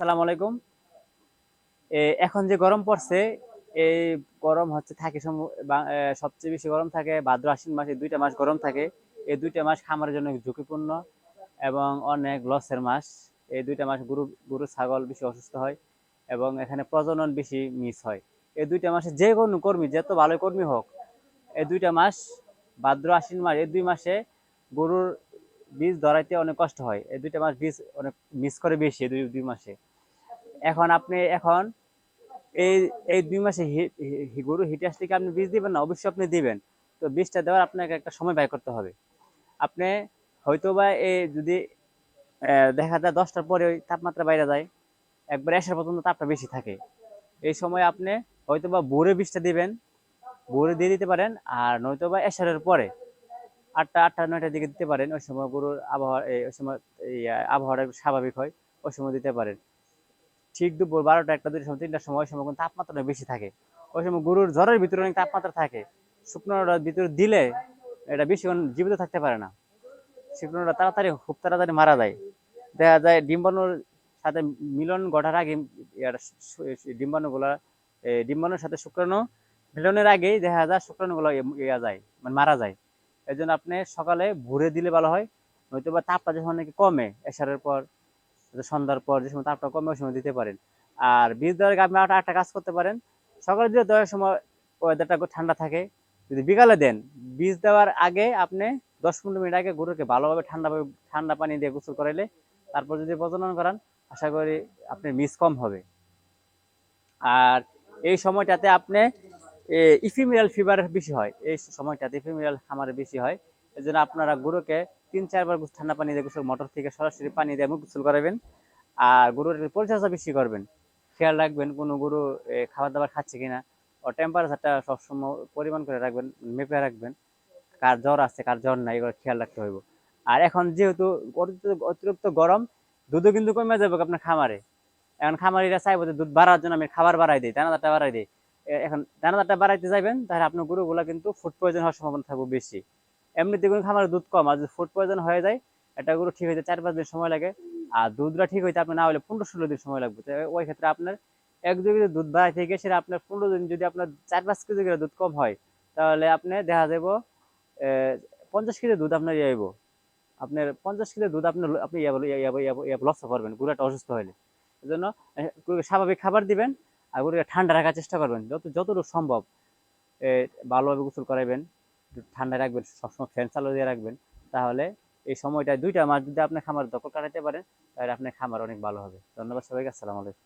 সালাম আলাইকুম। এখন যে গরম পড়ছে, এই গরম হচ্ছে থাকে সবচেয়ে বেশি গরম থাকে ভাদ্র আশ্বিন মাসে দুইটা মাস গরম থাকে। এই দুইটা মাস খামারের জন্য ঝুঁকিপূর্ণ এবং অনেক লসের মাস। এই দুইটা মাস গরু গরু, ছাগল বেশি অসুস্থ হয় এবং এখানে প্রজনন বেশি মিস হয়। এই দুইটা মাসে যে কোনো কর্মী, যত ভালো কর্মী হোক, এই দুইটা মাস ভাদ্র আশ্বিন মাস, এই দুই মাসে গরুর বীজ ধরাইতে অনেক কষ্ট হয়। এই দুইটা মাস বীজ অনেক মিস করে বেশি দুই দুই মাসে। এখন আপনি এখন এই এই দুই মাসে গরু হিটে আসলে কি আপনি বীজ দিবেন না? অবশ্যই আপনি দিবেন। তো বীজটা দেওয়ার আপনাকে একটা সময় ব্যয় করতে হবে। আপনি হয়তো বা এই যদি দেখা যায় দশটার পরে ওই তাপমাত্রা বাইরে যায়, একবার এসার পর্যন্ত তাপটা বেশি থাকে। এই সময় আপনি হয়তো বা ভোরে বীজটা দিবেন, ভোরে দিয়ে দিতে পারেন, আর নয়তো বা এসারের পরে। আটটা আটটা, নয়টার দিকে দিতে পারেন। ওই সময় গরুর আবহাওয়া, এই, ওই সময় আবহাওয়াটা স্বাভাবিক হয়, ওই সময় দিতে পারেন। ঠিক দুপুর বারোটা, একটা দুইটার সময়, তিনটার সময় ওই সময় তাপমাত্রা বেশি থাকে। ওই সময় গরুর জ্বরের ভিতরে অনেক তাপমাত্রা থাকে। শুকনোটার ভিতরে দিলে এটা বেশিক্ষণ জীবিত থাকতে পারে না। শুকনোটা তাড়াতাড়ি, খুব তাড়াতাড়ি মারা যায়। দেখা যায় ডিম্বাণুর সাথে মিলন ঘটার আগে ডিম্বাণুগুলা ডিম্বাণুর সাথে শুক্রাণু মিলনের আগেই দেখা যায় শুক্রাণুগুলো ইয়া যায় মানে মারা যায়। এই জন্য আপনি সকালে ভোরে দিলে ভালো হয় নয়তো বা তাপটা যখন নাকি কমে, এসারের পর সন্ধ্যার পর যে সময় তাপটা কমে ওই সময় দিতে পারেন। আর বীজ দেওয়ার আগে আপনি একটা কাজ করতে পারেন, সকালে দিলে দেওয়ার সময় ওয়েদারটা ঠান্ডা থাকে, যদি বিকালে দেন, বীজ দেওয়ার আগে আপনি দশ পনেরো মিনিট আগে গরুকে ভালোভাবে ঠান্ডা ঠান্ডা পানি দিয়ে গোসল করাইলে, তারপর যদি প্রজনন করান, আশা করি আপনার মিস কম হবে। আর এই সময়টাতে আপনি ইফিমিরাল ফিভার বেশি হয়। এই সময়টাতে ইফিমিরাল খামারে বেশি হয়। এই জন্য আপনারা গরুকে তিন, চারবার ঠান্ডা পানি দিয়ে গোসল মোটর থেকে সরাসরি পানি দিয়ে মুখ গোসল করাবেন। আর গরুর পরিচর্যা বেশি করবেন। খেয়াল রাখবেন কোনো গরু খাবার দাবার খাচ্ছে কিনা। ও টেম্পারেচারটা সবসময় পরিমাণ করে রাখবেন, মেপে রাখবেন। কার জ্বর আছে, কার জ্বর নাই, এগুলো খেয়াল রাখতে হইব। আর এখন যেহেতু অতিরিক্ত- গরম, দুধও কিন্তু কমে যাবে আপনার খামারে। এখন খামারিরা চাইব যে দুধ বাড়ার জন্য আমি খাবার বাড়াই দিই, দানাদারটা বাড়াই দিই। এখন দানাদারটা বাড়াইতে যাবেন তাহলে আপনার গরুগুলা কিন্তু ফুড পয়জন হওয়ার সম্ভাবনা থাকবে বেশি। এমনিতে কোনো খামারে দুধ কম, আর যদি ফুড পয়জন হয়ে যায় এটা গরু ঠিক হইতে চার পাঁচ দিন সময় লাগে, আর দুধটা ঠিক হইতে আপনার না হলে পনেরো ষোলো দিন সময় লাগবে। তো ওই ক্ষেত্রে আপনার এক দুই কেজি দুধ বাড়াইতে গিয়ে সেটা আপনার পনেরো দিন যদি আপনার চার পাঁচ কেজি করে দুধ কম হয়, তাহলে আপনি দেখা যাব পঞ্চাশ কেজি দুধ আপনার ইয়ে আপনার পঞ্চাশ কেজি দুধ আপনার আপনি লস করবেন গরুটা অসুস্থ হলে এই জন্য স্বাভাবিক খাবার দিবেন আর গরুকে ঠান্ডা রাখার চেষ্টা করবেন। যত, যতটুকু সম্ভব ভালোভাবে গোসল করাবেন ঠান্ডা রাখবেন, সবসময় ফ্যান চালু দিয়ে রাখবেন, তাহলে এই সময়টা দুইটা মাস যদি আপনি খামার দখল কাটাতে পারেন, তাহলে আপনার খামার অনেক ভালো হবে। ধন্যবাদ সবাইকে, আসসালামু আলাইকুম।